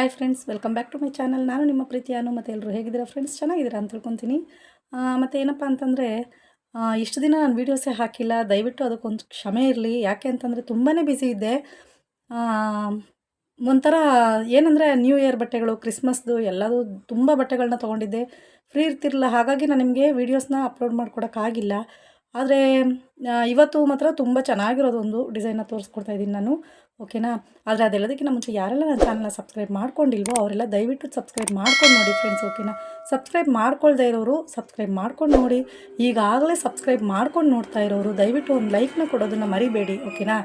Hi friends welcome back to my channel ನಾನು ನಿಮ್ಮ ಪ್ರೀತಿ ಅನು ಮತ್ತು ಎಲ್ಲರೂ ಹೇಗಿದ್ದೀರಾ ಫ್ರೆಂಡ್ಸ್ ಚೆನ್ನಾಗಿದ್ದೀರಾ ಅಂತ ತಿಳ್ಕೊತೀನಿ. ಮತ್ತು ಏನಪ್ಪ ಅಂತಂದರೆ ಇಷ್ಟು ದಿನ ನಾನು ವೀಡಿಯೋಸೇ ಹಾಕಿಲ್ಲ. ದಯವಿಟ್ಟು ಅದಕ್ಕೊಂದು ಕ್ಷಮೆ ಇರಲಿ. ಯಾಕೆ ಅಂತಂದರೆ ತುಂಬಾ ಬ್ಯುಸಿ ಇದ್ದೆ. ಒಂಥರ ಏನಂದರೆ ನ್ಯೂ ಇಯರ್ ಬಟ್ಟೆಗಳು ಕ್ರಿಸ್ಮಸ್ದು ಎಲ್ಲದೂ ತುಂಬ ಬಟ್ಟೆಗಳನ್ನ ತೊಗೊಂಡಿದ್ದೆ. ಫ್ರೀ ಇರ್ತಿರಲಿಲ್ಲ. ಹಾಗಾಗಿ ನಾನು ನಿಮಗೆ ವೀಡಿಯೋಸ್ನ ಅಪ್ಲೋಡ್ ಮಾಡ್ಕೊಡೋಕ್ಕಾಗಿಲ್ಲ ಆದರೆ ಇವತ್ತು ಮಾತ್ರ ತುಂಬ ಚೆನ್ನಾಗಿರೋದೊಂದು ಡಿಸೈನ್ನ ತೋರಿಸ್ಕೊಡ್ತಾ ಇದ್ದೀನಿ ನಾನು. ಓಕೆನಾ? ಆದರೆ ಅದೆಲ್ಲದಕ್ಕಿಂತ ಮುಂಚೆ ಯಾರೆಲ್ಲ ನನ್ನ ಚಾನಲ್ನ ಸಬ್ಸ್ಕ್ರೈಬ್ ಮಾಡ್ಕೊಂಡಿಲ್ವೋ ಅವರೆಲ್ಲ ದಯವಿಟ್ಟು ಸಬ್ಸ್ಕ್ರೈಬ್ ಮಾಡ್ಕೊಂಡು ನೋಡಿ ಫ್ರೆಂಡ್ಸ್ ಓಕೆನಾ? ಸಬ್ಸ್ಕ್ರೈಬ್ ಮಾಡ್ಕೊಳ್ದೇ ಇರೋರು ಸಬ್ಸ್ಕ್ರೈಬ್ ಮಾಡ್ಕೊಂಡು ನೋಡಿ. ಈಗಾಗಲೇ ಸಬ್ಸ್ಕ್ರೈಬ್ ಮಾಡ್ಕೊಂಡು ನೋಡ್ತಾ ಇರೋರು ದಯವಿಟ್ಟು ಒಂದು ಲೈಕ್ನ ಕೊಡೋದನ್ನು ಮರಿಬೇಡಿ, ಓಕೆನಾ?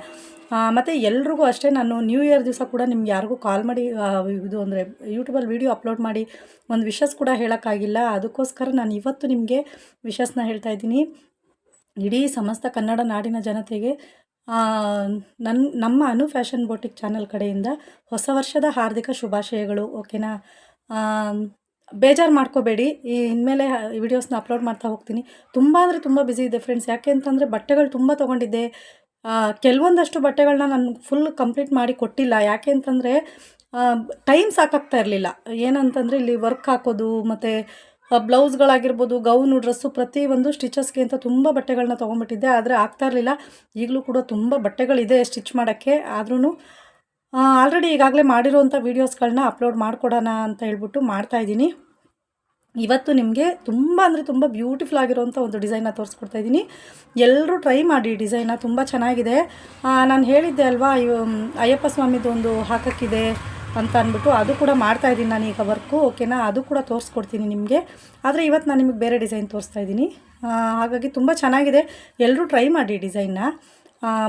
ಮತ್ತು ಎಲ್ರಿಗೂ ಅಷ್ಟೇ ನಾನು ನ್ಯೂ ಇಯರ್ ದಿವಸ ಕೂಡ ನಿಮ್ಗೆ ಯಾರಿಗೂ ಕಾಲ್ ಮಾಡಿ ಇದು ಅಂದರೆ ಯೂಟ್ಯೂಬಲ್ಲಿ ವೀಡಿಯೋ ಅಪ್ಲೋಡ್ ಮಾಡಿ ಒಂದು ವಿಷಸ್ ಕೂಡ ಹೇಳೋಕ್ಕಾಗಿಲ್ಲ. ಅದಕ್ಕೋಸ್ಕರ ನಾನು ಇವತ್ತು ನಿಮಗೆ ವಿಷಸ್ನ ಹೇಳ್ತಾ ಇದ್ದೀನಿ. ಇಡೀ ಸಮಸ್ತ ಕನ್ನಡ ನಾಡಿನ ಜನತೆಗೆ ನನ್ನ ನಮ್ಮ ಅನು ಫ್ಯಾಷನ್ ಬೋಟಿಕ್ ಚಾನಲ್ ಕಡೆಯಿಂದ ಹೊಸ ವರ್ಷದ ಹಾರ್ದಿಕ ಶುಭಾಶಯಗಳು, ಓಕೆನಾ? ಬೇಜಾರು ಮಾಡ್ಕೋಬೇಡಿ. ಈ ಇನ್ಮೇಲೆ ವಿಡಿಯೋಸ್ನ ಅಪ್ಲೋಡ್ ಮಾಡ್ತಾ ಹೋಗ್ತೀನಿ. ತುಂಬ ಅಂದರೆ ತುಂಬ ಬ್ಯುಸಿ ಇದೆ ಫ್ರೆಂಡ್ಸ್ ಯಾಕೆ ಅಂತಂದರೆ ಬಟ್ಟೆಗಳು ತುಂಬ ತೊಗೊಂಡಿದ್ದೆ. ಕೆಲವೊಂದಷ್ಟು ಬಟ್ಟೆಗಳನ್ನ ನಾನು ಫುಲ್ ಕಂಪ್ಲೀಟ್ ಮಾಡಿ ಕೊಟ್ಟಿಲ್ಲ. ಯಾಕೆ ಅಂತಂದರೆ ಟೈಮ್ ಸಾಕಾಗ್ತಾ ಇರಲಿಲ್ಲ. ಏನಂತಂದರೆ ಇಲ್ಲಿ ವರ್ಕ್ ಹಾಕೋದು, ಮತ್ತು ಬ್ಲೌಸ್ಗಳಾಗಿರ್ಬೋದು, ಗೌನು, ಡ್ರೆಸ್ಸು, ಪ್ರತಿಯೊಂದು ಸ್ಟಿಚಸ್ಗೆ ಅಂತ ತುಂಬ ಬಟ್ಟೆಗಳನ್ನ ತೊಗೊಂಡ್ಬಿಟ್ಟಿದ್ದೆ. ಆದರೆ ಆಗ್ತಾ ಇರಲಿಲ್ಲ ಈಗಲೂ ಕೂಡ ತುಂಬ ಬಟ್ಟೆಗಳಿದೆ ಸ್ಟಿಚ್ ಮಾಡೋಕ್ಕೆ. ಆದ್ರೂ ಆಲ್ರೆಡಿ ಈಗಾಗಲೇ ಮಾಡಿರೋವಂಥ ವೀಡಿಯೋಸ್ಗಳನ್ನ ಅಪ್ಲೋಡ್ ಮಾಡಿಕೊಡೋಣ ಅಂತ ಹೇಳ್ಬಿಟ್ಟು ಮಾಡ್ತಾಯಿದ್ದೀನಿ ಇವತ್ತು ನಿಮಗೆ ತುಂಬ ಅಂದರೆ ತುಂಬ ಬ್ಯೂಟಿಫುಲ್ ಆಗಿರೋವಂಥ ಒಂದು ಡಿಸೈನ್ನ ತೋರಿಸ್ಕೊಡ್ತಾ ಇದ್ದೀನಿ. ಎಲ್ಲರೂ ಟ್ರೈ ಮಾಡಿ ಡಿಸೈನ ತುಂಬ ಚೆನ್ನಾಗಿದೆ. ನಾನು ಹೇಳಿದ್ದೆ ಅಲ್ವಾ ಅಯ್ಯಪ್ಪ ಸ್ವಾಮಿದು ಒಂದು ಹಾಕೋಕ್ಕಿದೆ. ಅಂತ ಅಂದ್ಬಿಟ್ಟು ಅದು ಕೂಡ ಮಾಡ್ತಾ ಇದ್ದೀನಿ ನಾನು ಈಗ ವರ್ಕು, ಓಕೆನಾ? ಅದು ಕೂಡ ತೋರಿಸ್ಕೊಡ್ತೀನಿ ನಿಮಗೆ. ಆದರೆ ಇವತ್ತು ನಾನು ನಿಮಗೆ ಬೇರೆ ಡಿಸೈನ್ ತೋರಿಸ್ತಾ ಇದ್ದೀನಿ. ಹಾಗಾಗಿ ತುಂಬ ಚೆನ್ನಾಗಿದೆ. ಎಲ್ಲರೂ ಟ್ರೈ ಮಾಡಿ ಡಿಸೈನ್ನ.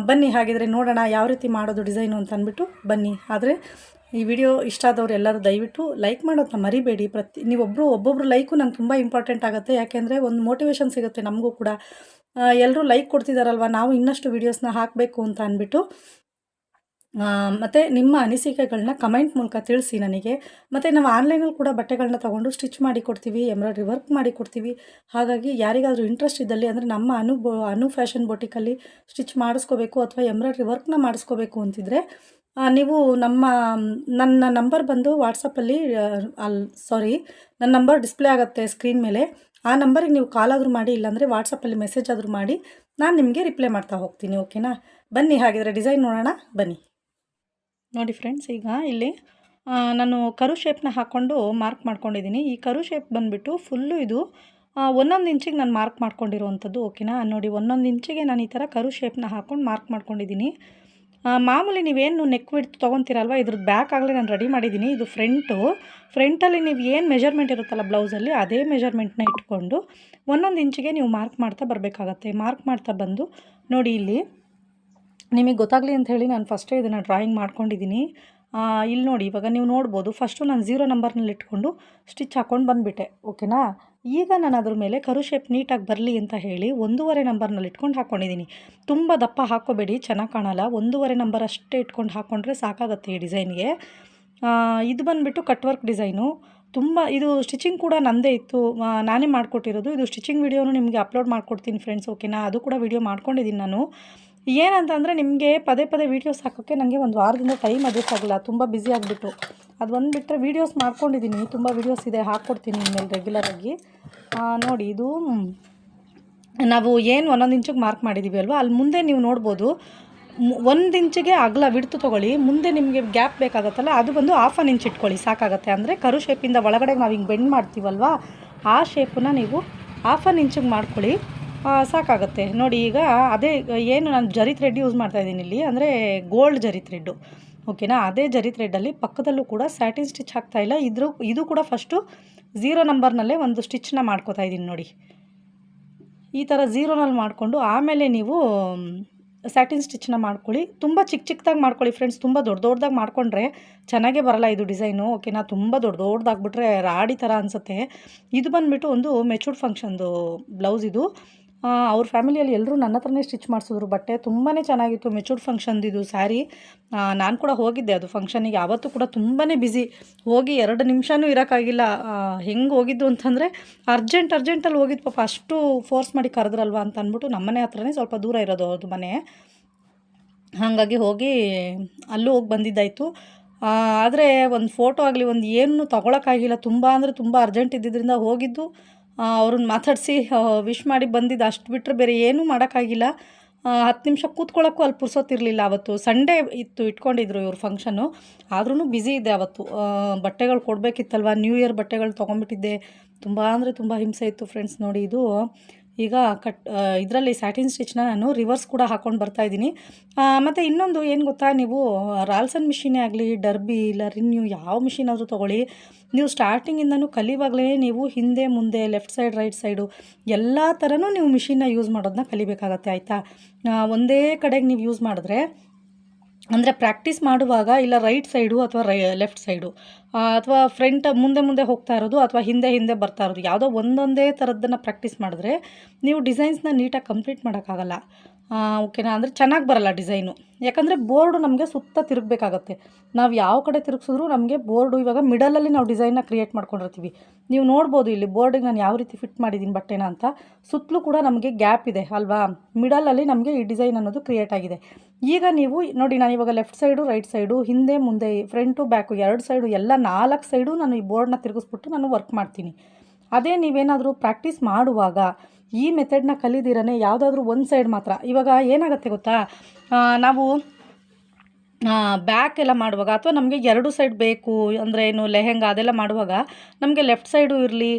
ಬನ್ನಿ ಹಾಗಿದ್ರೆ ನೋಡೋಣ ಯಾವ ರೀತಿ ಮಾಡೋದು ಡಿಸೈನು ಅಂತ ಅಂದ್ಬಿಟ್ಟು ಬನ್ನಿ. ಆದರೆ ಈ ವಿಡಿಯೋ ಇಷ್ಟ ಆದವ್ರು ಎಲ್ಲರೂ ದಯವಿಟ್ಟು ಲೈಕ್ ಮಾಡೋದನ್ನ ಮರಿಬೇಡಿ. ಪ್ರತಿ ನೀವೊಬ್ಬರು ಒಬ್ಬೊಬ್ರು ಲೈಕು ನಂಗೆ ತುಂಬ ಇಂಪಾರ್ಟೆಂಟ್ ಆಗುತ್ತೆ. ಯಾಕೆಂದರೆ ಒಂದು ಮೋಟಿವೇಶನ್ ಸಿಗುತ್ತೆ ನಮಗೂ ಕೂಡ. ಎಲ್ಲರೂ ಲೈಕ್ ಕೊಡ್ತಿದ್ದಾರಲ್ವ ನಾವು ಇನ್ನಷ್ಟು ವೀಡಿಯೋಸ್ನ ಹಾಕಬೇಕು ಅಂತ ಅಂದ್ಬಿಟ್ಟು. ಮತ್ತು ನಿಮ್ಮ ಅನಿಸಿಕೆಗಳನ್ನ ಕಮೆಂಟ್ ಮೂಲಕ ತಿಳಿಸಿ ನನಗೆ. ಮತ್ತು ನಾವು ಆನ್ಲೈನಲ್ಲಿ ಕೂಡ ಬಟ್ಟೆಗಳನ್ನ ತೊಗೊಂಡು ಸ್ಟಿಚ್ ಮಾಡಿ ಕೊಡ್ತೀವಿ, ಎಂಬ್ರಾಯ್ಡ್ರಿ ವರ್ಕ್ ಮಾಡಿ ಕೊಡ್ತೀವಿ. ಹಾಗಾಗಿ ಯಾರಿಗಾದರೂ ಇಂಟ್ರೆಸ್ಟ್ ಇದ್ದಲ್ಲಿ ಅಂದರೆ ನಮ್ಮ ಅನು ಅನು ಫ್ಯಾಷನ್ ಬೊಟಿಕಲ್ಲಿ ಸ್ಟಿಚ್ ಮಾಡಿಸ್ಕೋಬೇಕು ಅಥವಾ ಎಂಬ್ರಾಯ್ಡ್ರಿ ವರ್ಕ್ನ ಮಾಡಿಸ್ಕೋಬೇಕು ಅಂತಿದ್ರೆ ನೀವು ನಮ್ಮ, ನನ್ನ ನಂಬರ್ ಬಂದು ವಾಟ್ಸಪ್ಪಲ್ಲಿ ಅಲ್ಲಿ ಸಾರಿ ನನ್ನ ನಂಬರ್ ಡಿಸ್ಪ್ಲೇ ಆಗುತ್ತೆ ಸ್ಕ್ರೀನ್ ಮೇಲೆ. ಆ ನಂಬರಿಗೆ ನೀವು ಕಾಲ್ ಆದರೂ ಮಾಡಿ, ಇಲ್ಲಾಂದರೆ ವಾಟ್ಸಪ್ಪಲ್ಲಿ ಮೆಸೇಜ್ ಆದರೂ ಮಾಡಿ, ನಾನು ನಿಮಗೆ ರಿಪ್ಲೈ ಮಾಡ್ತಾ ಹೋಗ್ತೀನಿ ಓಕೆನಾ ಬನ್ನಿ ಹಾಗಿದ್ರೆ ಡಿಸೈನ್ ನೋಡೋಣ, ಬನ್ನಿ. ನೋಡಿ ಫ್ರೆಂಡ್ಸ್ ಈಗ ಇಲ್ಲಿ ನಾನು ಕರು ಶೇಪ್ನ ಹಾಕ್ಕೊಂಡು ಮಾರ್ಕ್ ಮಾಡ್ಕೊಂಡಿದ್ದೀನಿ. ಈ ಕರು ಶೇಪ್ ಬಂದುಬಿಟ್ಟು ಫುಲ್ಲು ಇದು ಒಂದೊಂದು ಇಂಚಿಗೆ ನಾನು ಮಾರ್ಕ್ ಮಾಡ್ಕೊಂಡಿರುವಂಥದ್ದು ಓಕೆನಾ ನೋಡಿ, ಒಂದೊಂದು ಇಂಚಿಗೆ ನಾನು ಈ ಥರ ಕರು ಶೇಪ್ನ ಹಾಕ್ಕೊಂಡು ಮಾರ್ಕ್ ಮಾಡ್ಕೊಂಡಿದ್ದೀನಿ. ಮಾಮೂಲಿ ನೀವೇನು ನೆಕ್ ವಿಡ್ತ್ ತೊಗೊತೀರಲ್ವ? ಇದ್ರದ್ದು ಬ್ಯಾಕ್ ಆಗಲೇ ನಾನು ರೆಡಿ ಮಾಡಿದ್ದೀನಿ. ಇದು ಫ್ರಂಟು ಫ್ರಂಟಲ್ಲಿ ನೀವು ಏನು ಮೆಜರ್ಮೆಂಟ್ ಇರುತ್ತಲ್ಲ ಬ್ಲೌಸಲ್ಲಿ ಅದೇ ಮೆಜರ್ಮೆಂಟ್ನ ಇಟ್ಕೊಂಡು, ಒಂದೊಂದು ಇಂಚಿಗೆ ನೀವು ಮಾರ್ಕ್ ಮಾಡ್ತಾ ಬರಬೇಕಾಗತ್ತೆ. ಮಾರ್ಕ್ ಮಾಡ್ತಾ ಬಂದು, ನೋಡಿ ಇಲ್ಲಿ ನಿಮಗೆ ಗೊತ್ತಾಗಲಿ ಅಂತ ಹೇಳಿ ನಾನು ಫಸ್ಟೇ ಇದನ್ನು ಡ್ರಾಯಿಂಗ್ ಮಾಡ್ಕೊಂಡಿದ್ದೀನಿ. ಇಲ್ಲಿ ನೋಡಿ, ಇವಾಗ ನೀವು ನೋಡ್ಬೋದು ಫಸ್ಟು ನಾನು ಝೀರೋ ನಂಬರ್ನಲ್ಲಿ ಇಟ್ಕೊಂಡು ಸ್ಟಿಚ್ ಹಾಕ್ಕೊಂಡು ಬಂದುಬಿಟ್ಟೆ ಓಕೆನಾ ಈಗ ನಾನು ಅದ್ರ ಮೇಲೆ ಕರು ಶೇಪ್ ನೀಟಾಗಿ ಬರಲಿ ಅಂತ ಹೇಳಿ ಒಂದೂವರೆ ನಂಬರ್ನಲ್ಲಿ ಇಟ್ಕೊಂಡು ಹಾಕ್ಕೊಂಡಿದ್ದೀನಿ ತುಂಬ ದಪ್ಪ ಹಾಕ್ಕೋಬೇಡಿ, ಚೆನ್ನಾಗಿ ಕಾಣಲ್ಲ. ಒಂದೂವರೆ ನಂಬರ್ ಅಷ್ಟೇ ಇಟ್ಕೊಂಡು ಹಾಕ್ಕೊಂಡ್ರೆ ಸಾಕಾಗುತ್ತೆ ಈ ಡಿಸೈನ್ಗೆ ಇದು ಬಂದುಬಿಟ್ಟು ಕಟ್ ವರ್ಕ್ ಡಿಸೈನು ತುಂಬ, ಇದು ಸ್ಟಿಚಿಂಗ್ ಕೂಡ ನಂದೇ ಇತ್ತು. ನಾನೇ ಮಾಡಿಕೊಟ್ಟಿರೋದು. ಇದು ಸ್ಟಿಚಿಂಗ್ ವಿಡಿಯೋನು ನಿಮಗೆ ಅಪ್ಲೋಡ್ ಮಾಡ್ಕೊಡ್ತೀನಿ ಫ್ರೆಂಡ್ಸ್ ಓಕೆನಾ ಅದು ಕೂಡ ವಿಡಿಯೋ ಮಾಡ್ಕೊಂಡಿದ್ದೀನಿ ನಾನು. ಏನಂತಂದರೆ ನಿಮಗೆ ಪದೇ ಪದೇ ವೀಡಿಯೋಸ್ ಹಾಕೋಕ್ಕೆ ನನಗೆ ಒಂದು ವಾರದಿಂದ ಟೈಮ್ ಅಡ್ಜಸ್ಟ್ ತುಂಬ ಬ್ಯುಸಿ ಆಗಿಬಿಟ್ಟು. ಅದು ಒಂದು ಬಿಟ್ಟರೆ ವೀಡಿಯೋಸ್ ಮಾಡ್ಕೊಂಡಿದ್ದೀನಿ ತುಂಬ ವೀಡಿಯೋಸ್ ಇದೆ, ಹಾಕ್ಕೊಡ್ತೀನಿ ಇನ್ಮೇಲೆ ರೆಗ್ಯುಲರಾಗಿ ನೋಡಿ ಇದು ನಾವು ಏನು ಒಂದೊಂದು ಇಂಚಿಗೆ ಮಾರ್ಕ್ ಮಾಡಿದ್ದೀವಿ ಅಲ್ವಾ? ಅಲ್ಲಿ ಮುಂದೆ ನೀವು ನೋಡ್ಬೋದು ಒಂದು ಇಂಚಿಗೆ ಅಗಲ ಬಿಡ್ತು ತೊಗೊಳ್ಳಿ, ಮುಂದೆ ನಿಮಗೆ ಗ್ಯಾಪ್ ಬೇಕಾಗತ್ತಲ್ಲ, ಅದು ಬಂದು ಹಾಫ್ ಅನ್ ಇಂಚ್ ಇಟ್ಕೊಳ್ಳಿ, ಸಾಕಾಗತ್ತೆ. ಅಂದರೆ ಕರು ಶೇಪಿಂದ ಒಳಗಡೆ ನಾವು ಹಿಂಗೆ ಬೆಂಡ್ ಮಾಡ್ತೀವಲ್ವಾ, ಆ ಶೇಪನ್ನ ನೀವು ಹಾಫ್ ಆನ್ ಇಂಚಿಗೆ ಮಾಡ್ಕೊಳ್ಳಿ. ಸಾಕಾಗುತ್ತೆ. ನೋಡಿ, ಈಗ ಅದೇ, ಏನು ನಾನು ಜರಿ ಥ್ರೆಡ್ ಯೂಸ್ ಮಾಡ್ತಾ ಇದ್ದೀನಿ ಇಲ್ಲಿ, ಅಂದರೆ ಗೋಲ್ಡ್ ಜರಿ ಥ್ರೆಡ್ಡು ಓಕೆನಾ ಅದೇ ಜರಿ ಥ್ರೆಡ್ಡಲ್ಲಿ ಪಕ್ಕದಲ್ಲೂ ಕೂಡ ಸ್ಯಾಟಿನ್ ಸ್ಟಿಚ್ ಹಾಕ್ತಾ ಇಲ್ಲ. ಇದ್ರೂ, ಇದು ಕೂಡ ಫಸ್ಟು ಝೀರೋ ನಂಬರ್ನಲ್ಲೇ ಒಂದು ಸ್ಟಿಚ್ನ ಮಾಡ್ಕೋತಾ ಇದ್ದೀನಿ ನೋಡಿ. ಈ ಥರ ಝೀರೋನಲ್ಲಿ ಮಾಡಿಕೊಂಡು ಆಮೇಲೆ ನೀವು ಸ್ಯಾಟಿನ್ ಸ್ಟಿಚ್ನ ಮಾಡ್ಕೊಳ್ಳಿ. ತುಂಬ ಚಿಕ್ಕ ಚಿಕ್ಕದಾಗಿ ಮಾಡ್ಕೊಳ್ಳಿ ಫ್ರೆಂಡ್ಸ್ ತುಂಬ ದೊಡ್ಡ ದೊಡ್ಡದಾಗಿ ಮಾಡ್ಕೊಂಡ್ರೆ ಚೆನ್ನಾಗೇ ಬರಲ್ಲ ಇದು ಡಿಸೈನು. ಓಕೆನಾ ತುಂಬ ದೊಡ್ಡ ದೊಡ್ಡದಾಗ್ಬಿಟ್ರೆ ರಾಡಿ ಥರ ಅನಿಸುತ್ತೆ. ಇದು ಬಂದುಬಿಟ್ಟು ಒಂದು ಮೆಚೂರ್ಡ್ ಫಂಕ್ಷನ್ದು ಬ್ಲೌಸ್ ಇದು. ಅವ್ರ ಫ್ಯಾಮಿಲಿಯಲ್ಲಿ ಎಲ್ಲರೂ ನನ್ನ ಹತ್ರನೇ ಸ್ಟಿಚ್ ಮಾಡಿಸಿದ್ರು. ಬಟ್ಟೆ ತುಂಬಾ ಚೆನ್ನಾಗಿತ್ತು. ಮೆಚೂರ್ಡ್ ಫಂಕ್ಷನ್ದಿದು ಸ್ಯಾರಿ ನಾನು ಕೂಡ ಹೋಗಿದ್ದೆ ಅದು ಫಂಕ್ಷನಿಗೆ ಆವತ್ತು ಕೂಡ ತುಂಬಾ ಬ್ಯುಸಿ ಹೋಗಿ ಎರಡು ನಿಮಿಷನೂ ಇರೋಕ್ಕಾಗಿಲ್ಲ. ಹೆಂಗೆ ಹೋಗಿದ್ದು ಅಂತಂದರೆ ಅರ್ಜೆಂಟ್ ಅರ್ಜೆಂಟಲ್ಲಿ ಹೋಗಿದ್ದು ಪಾಪ ಅಷ್ಟು ಫೋರ್ಸ್ ಮಾಡಿ ಕರೆದ್ರಲ್ವ ಅಂತ ಅಂದ್ಬಿಟ್ಟು ನಮ್ಮನೆ ಹತ್ರನೇ ಸ್ವಲ್ಪ ದೂರ ಇರೋದು ಅವ್ರದ್ದು ಮನೆ. ಹಾಗಾಗಿ ಹೋಗಿ ಅಲ್ಲೂ ಹೋಗಿ ಬಂದಿದ್ದಾಯಿತು. ಆದರೆ ಒಂದು ಫೋಟೋ ಆಗಲಿ, ಒಂದು ಏನು ತೊಗೊಳಕ್ಕಾಗಿಲ್ಲ. ತುಂಬ ಅಂದರೆ ತುಂಬ ಅರ್ಜೆಂಟ್ ಇದ್ದಿದ್ದರಿಂದ ಹೋಗಿದ್ದು. ಅವ್ರನ್ನ ಮಾತಾಡಿಸಿ ವಿಶ್ ಮಾಡಿ ಬಂದಿದ್ದು ಅಷ್ಟು ಬಿಟ್ಟರೆ ಬೇರೆ ಏನೂ ಮಾಡೋಕ್ಕಾಗಿಲ್ಲ. ಹತ್ತು ನಿಮಿಷ ಕೂತ್ಕೊಳ್ಳೋಕ್ಕೂ ಅಲ್ಲಿ ಪುರ್ಸೊತ್ತಿರಲಿಲ್ಲ ಅವತ್ತು. ಸಂಡೇ ಇತ್ತು, ಇಟ್ಕೊಂಡಿದ್ರು ಇವ್ರ ಫಂಕ್ಷನು ಆದ್ರೂ ಬ್ಯುಸಿ ಇದೆ ಅವತ್ತು. ಬಟ್ಟೆಗಳು ಕೊಡಬೇಕಿತ್ತಲ್ವ? ನ್ಯೂ ಇಯರ್ ಬಟ್ಟೆಗಳು ತೊಗೊಂಬಿಟ್ಟಿದ್ದೆ ತುಂಬ ಅಂದರೆ ತುಂಬ ಹಿಂಸೆ ಇತ್ತು ಫ್ರೆಂಡ್ಸ್ ನೋಡಿ ಇದು. ಈಗ ಕಟ್ ಇದರಲ್ಲಿ ಸ್ಯಾಟಿನ್ ಸ್ಟಿಚ್ನ ನಾನು ರಿವರ್ಸ್ ಕೂಡ ಹಾಕ್ಕೊಂಡು ಬರ್ತಾಯಿದ್ದೀನಿ ಮತ್ತು ಇನ್ನೊಂದು ಏನು ಗೊತ್ತಾ, ನೀವು ರಾಲ್ಸನ್ ಮಿಷಿನೇ ಆಗಲಿ ಡರ್ಬಿ ಇಲ್ಲ ರಿನ್ಯೂ ಯಾವ ಮಿಷಿನ್ ಆದರೂ ತೊಗೊಳ್ಳಿ. ನೀವು ಸ್ಟಾರ್ಟಿಂಗಿಂದನೂ ಕಲಿವಾಗಲೇ ನೀವು ಹಿಂದೆ, ಮುಂದೆ ಲೆಫ್ಟ್ ಸೈಡ್ ರೈಟ್ ಸೈಡು ಎಲ್ಲ ಥರನೂ ನೀವು ಮಿಷಿನ್ನ ಯೂಸ್ ಮಾಡೋದನ್ನ ಕಲಿಬೇಕಾಗತ್ತೆ, ಆಯಿತಾ? ಒಂದೇ ಕಡೆಗೆ ನೀವು ಯೂಸ್ ಮಾಡಿದ್ರೆ ಅಂದರೆ ಪ್ರಾಕ್ಟೀಸ್ ಮಾಡುವಾಗ ಇಲ್ಲ ರೈಟ್ ಸೈಡು ಅಥವಾ ರೈ ಲೆಫ್ಟ್ ಸೈಡು ಅಥವಾ ಫ್ರಂಟ್ ಮುಂದೆ ಮುಂದೆ ಹೋಗ್ತಾ ಇರೋದು ಅಥವಾ ಹಿಂದೆ ಹಿಂದೆ ಬರ್ತಾ ಇರೋದು, ಯಾವುದೋ ಒಂದೊಂದೇ ಥರದ್ದನ್ನು ಪ್ರಾಕ್ಟೀಸ್ ಮಾಡಿದ್ರೆ ನೀವು ಡಿಸೈನ್ಸ್ನ ನೀಟಾಗಿ ಕಂಪ್ಲೀಟ್ ಮಾಡೋಕ್ಕಾಗಲ್ಲ. ಓಕೆನಾ? ಅಂದರೆ ಚೆನ್ನಾಗಿ ಬರಲ್ಲ ಡಿಸೈನು. ಯಾಕಂದರೆ ಬೋರ್ಡು ನಮಗೆ ಸುತ್ತ ತಿರುಗಬೇಕಾಗತ್ತೆ. ನಾವು ಯಾವ ಕಡೆ ತಿರುಗಿಸಿದ್ರು ನಮಗೆ ಬೋರ್ಡು ಇವಾಗ ಮಿಡಲಲ್ಲಿ ನಾವು ಡಿಸೈನ್ನ ಕ್ರಿಯೇಟ್ ಮಾಡ್ಕೊಂಡಿರ್ತೀವಿ. ನೀವು ನೋಡ್ಬೋದು ಇಲ್ಲಿ ಬೋರ್ಡಿಗೆ ನಾನು ಯಾವ ರೀತಿ ಫಿಟ್ ಮಾಡಿದ್ದೀನಿ ಬಟ್ಟೆನ ಅಂತ. ಸುತ್ತಲೂ ಕೂಡ ನಮಗೆ ಗ್ಯಾಪ್ ಇದೆ, ಅಲ್ವಾ? ಮಿಡಲಲ್ಲಿ ನಮಗೆ ಈ ಡಿಸೈನ್ ಅನ್ನೋದು ಕ್ರಿಯೇಟ್ ಆಗಿದೆ. ಈಗ ನೀವು ನೋಡಿ, ನಾನು ಇವಾಗ ಲೆಫ್ಟ್ ಸೈಡು, ರೈಟ್ ಸೈಡು, ಹಿಂದೆ, ಮುಂದೆ, ಫ್ರಂಟು, ಬ್ಯಾಕು, ಎರಡು ಸೈಡು, ಎಲ್ಲ ನಾಲ್ಕು ಸೈಡು ನಾನು ಈ ಬೋರ್ಡನ್ನ ತಿರುಗಿಸ್ಬಿಟ್ಟು ನಾನು ವರ್ಕ್ ಮಾಡ್ತೀನಿ. ಅದೇ ನೀವೇನಾದರೂ ಪ್ರಾಕ್ಟೀಸ್ ಮಾಡುವಾಗ ಈ ಮೆಥಡ್ನ ಕಲಿದಿರನೇ ಯಾವುದಾದ್ರೂ ಒಂದು ಸೈಡ್ ಮಾತ್ರ. ಇವಾಗ ಏನಾಗುತ್ತೆ ಗೊತ್ತಾ? ನಾವು ಬ್ಯಾಕ್ ಎಲ್ಲ ಮಾಡುವಾಗ ಅಥವಾ ನಮಗೆ ಎರಡು ಸೈಡ್ ಬೇಕು ಅಂದರೆ ಏನು ಲೆಹೆಂಗಾ ಅದೆಲ್ಲ ಮಾಡುವಾಗ ನಮಗೆ ಲೆಫ್ಟ್ ಸೈಡು ಇರಲಿ